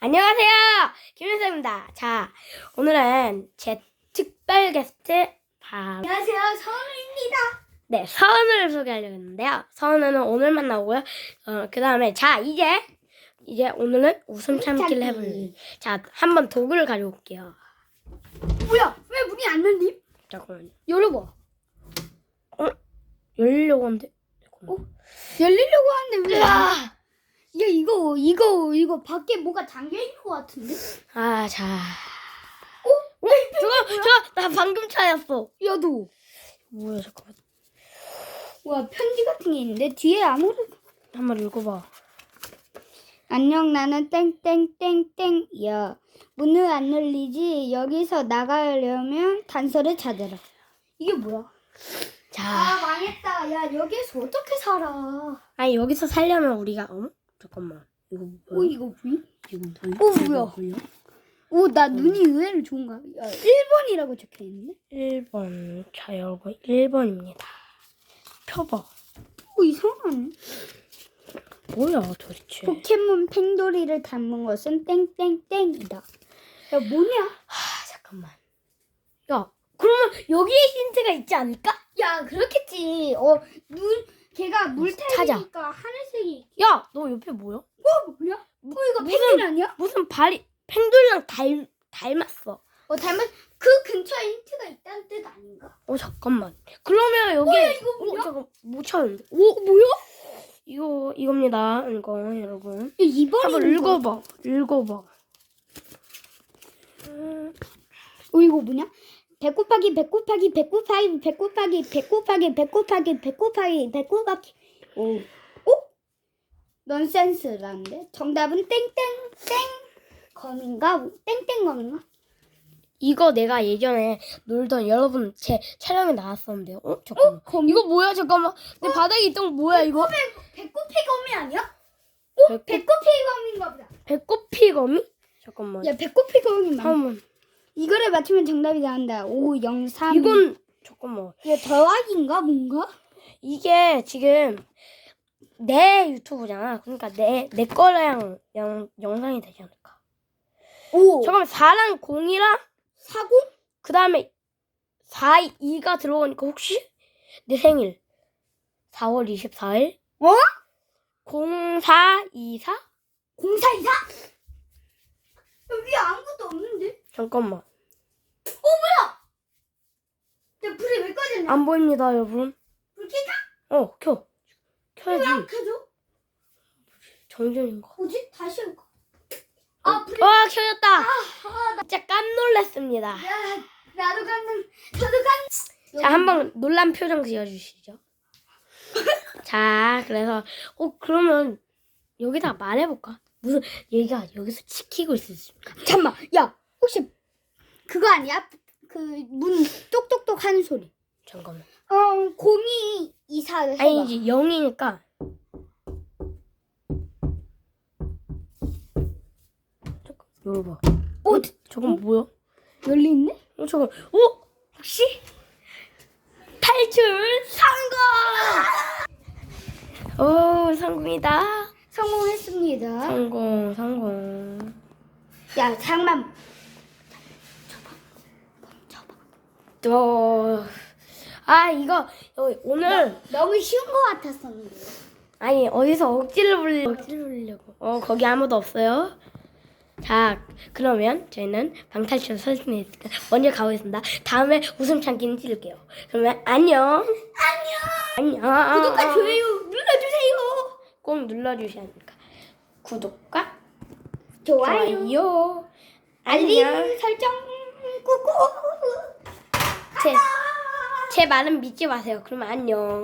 안녕하세요. 김현수입니다. 자, 오늘은 제 특별 게스트 밥. 안녕하세요, 서은입니다. 네, 서은을 소개하려고 했는데요. 서은은 오늘 만나고요. 어, 그 다음에, 자, 이제, 이제 오늘은 웃음 참기를 해볼래요. 자, 한번 도구를 가져올게요. 뭐야? 왜 문이 안 열림? 잠깐만요. 열어봐. 열려고 하는데. 잠깐만. 열리려고 하는데 왜? 야! 야 이거 이거 이거 밖에 뭐가 잠겨 있는 것 같은데? 아, 자. 어? 저거, 저거, 나 방금 찾았어. 야도. 뭐야, 잠깐만. 와 편지 같은 게 있는데 뒤에 아무런. 한번 읽어봐. 안녕 나는 땡땡땡땡이야. 문을 안 열리지. 여기서 나가려면 단서를 찾아라. 이게 뭐야? 자. 아 망했다. 야 여기서 어떻게 살아? 아니, 여기서 살려면 우리가, 어? 잠깐만. 이거 오 뭐야? 이거 뭐야? 이거 뭐야? 어, 뭐야? 이거 뭐야? 오 나 눈이 의외로 좋은가? 야 1번이라고 적혀 있네. 1번. 자, 여러분, 1번입니다. 펴봐. 오 이상하네. 뭐야, 도대체. 포켓몬 팽돌이를 닮은 것은 땡땡땡이다. 야 뭐냐? 하, 잠깐만. 야, 그러면 여기에 힌트가 있지 않을까? 야 그렇겠지. 어눈 걔가 물 찾아. 타니까 하늘색이. 야, 너 옆에 뭐야? 어 뭐야? 어 이거 무슨- 펭귄 아니야? 무슨 발이, 펭돌이랑 닮, 닮았어. 어 닮은 그 근처에 힌트가 있다는 뜻 아닌가? 어, 잠깐만. 그러면 여기. 뭐야, 이거 뭐야? 어, 잠깐, 못 찾았는데. 오 뭐야? 이거, 이겁니다. 이거, 여러분. 야, 2번이 한번 읽어봐. 읽어봐. 음, 어 이거 뭐냐? 100 곱하기 100 곱하기 100 곱하기 100 곱하기 100 곱하기 100 곱하기 100 곱하기 100 곱하기 오. 오? 넌센스라는데 정답은 땡땡땡 검인가? 땡땡 검인가? 이거 내가 예전에 놀던 여러분 제 촬영에 나왔었는데요. 어? 잠깐만. 검 이거 뭐야? 잠깐만. 내 바닥에 있던 거 뭐야, 이거? 배꼽피 검이 아니야? 배꼽, 배꼽피 검인가 보다. 배꼽피 거미? 잠깐만. 야 배꼽피 검이 맞. 한번. 이거를 맞추면 정답이 나온다. 5, 0, 3. 이건, 잠깐만. 이거 더하기인가 뭔가? 이게 지금 내 유튜브잖아. 그러니까 내, 내 거랑 영, 영상이 되지 않을까. 5, 잠깐만, 4랑 0이랑 40? 그 다음에 4, 2가 들어오니까 혹시 내 생일 4월 24일? 어? 0424? 0424? 여기 아무것도 없는데? 잠깐만. 야 불이 왜 꺼졌냐? 안 보입니다, 여러분. 불 켜자? 어, 켜. 켜야지. 왜안 켜져? 정전인가? 뭐지? 다시 할까? 아 불이 와, 켜졌다. 아, 진짜 깜놀랐습니다. 야 나도 갔는 저도 간. 자, 한번 놀란 표정 지어주시죠. 자, 그래서, 어, 그러면 여기다 말해볼까? 무슨 얘가 여기서 지키고 있을 수 있을까? 잠만. 야 혹시 그거 아니야? 그 문 똑똑똑 하는 소리. 잠깐만. 어 곰이 이사를 해봐. 아니지, 0이니까. 잠깐, 열어봐. 어 저건 뭐야? 열리 있네? 어, 저건, 어? 혹시? 탈출 성공! 오, 성공이다. 성공했습니다. 성공, 성공. 야 잠만. 또, 아, 이거, 어, 오늘, 너무 쉬운 것 같았었는데. 아니, 어디서 억지를 부리려고, 억지를 부리려고. 어, 거기 아무도 없어요. 자, 그러면 저희는 방탈출 설정했으니까 먼저 가보겠습니다. 다음에 웃음 참기는 찍을게요. 그러면 안녕. 안녕. 안녕. 구독과 좋아요 눌러주세요. 꼭 눌러주셔야 하니까. 구독과 좋아요. 좋아요. 알림 안녕. 설정 꾹꾹. 제, 제 말은 믿지 마세요. 그러면 안녕.